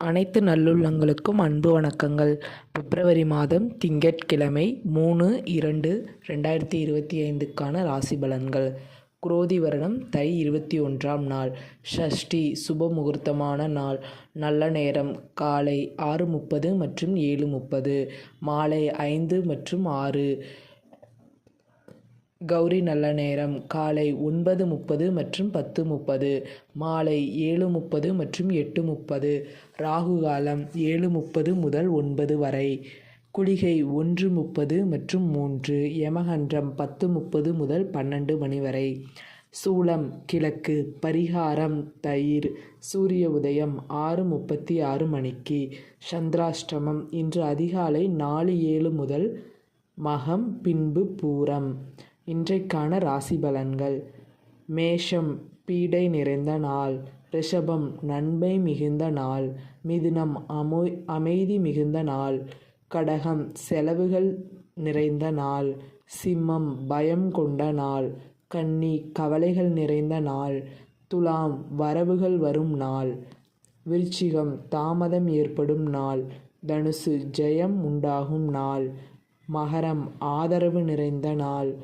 அனைத்து நல்லுள்ளங்களுக்கும் அன்பு வணக்கங்கள். பிப்ரவரி மாதம் திங்கட்கிழமை மூணு இரண்டு ரெண்டாயிரத்தி இருபத்தி ஐந்துக்கான ராசி பலன்கள். குரோதி வருடம் தை இருபத்தி ஒன்றாம் நாள். ஷஷ்டி சுப முகூர்த்தமான நாள். நல்ல நேரம். காலை ஆறு முப்பது மற்றும் ஏழு முப்பது. மாலை ஐந்து மற்றும் ஆறு. கௌரி நல்ல நேரம். காலை ஒன்பது முப்பது மற்றும் பத்து முப்பது. மாலை ஏழு முப்பது மற்றும் எட்டு முப்பது. ராகு காலம் ஏழு முப்பது முதல் ஒன்பது வரை. குளிகை ஒன்று முப்பது மற்றும் மூன்று. யமகண்டம் பத்து முப்பது முதல் பன்னெண்டு மணி வரை. சூளம் கிழக்கு. பரிகாரம் தயிர். சூரிய உதயம் ஆறு முப்பத்தி ஆறு மணிக்கு. சந்திராஷ்டமம் இன்று அதிகாலை நாலு ஏழு முதல் மகம் பின்பு பூரம். இன்றைக்கான ராசி பலன்கள் மேஷம் பீடை நிறைந்த நாள். ரிஷபம் நன்மை மிகுந்த நாள். மிதுனம் அமோ அமைதி மிகுந்த நாள். கடகம் செலவுகள் நிறைந்த நாள். சிம்மம் பயம் கொண்ட நாள். கன்னி கவலைகள் நிறைந்த நாள். துலாம் வரவுகள் வரும் நாள். விருச்சிகம் தாமதம் ஏற்படும் நாள். தனுசு ஜெயம் உண்டாகும் நாள். மகரம் ஆதரவு நிறைந்த நாள்.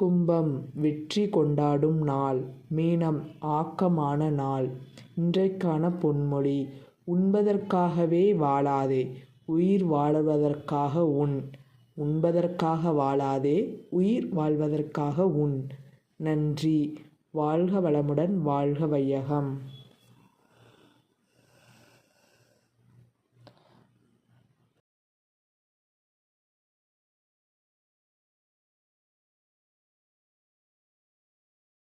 கும்பம் வெற்றி கொண்டாடும் நாள் மீனம் ஆக்கமான நாள். இன்றைக்கான பொன்மொழி உண்பதற்காகவே வாழாதே உயிர் வாழ்வதற்காக உண் உண்பதற்காக வாழாதே உயிர் வாழ்வதற்காக உண் நன்றி வாழ்க வளமுடன் வாழ்க வையகம்.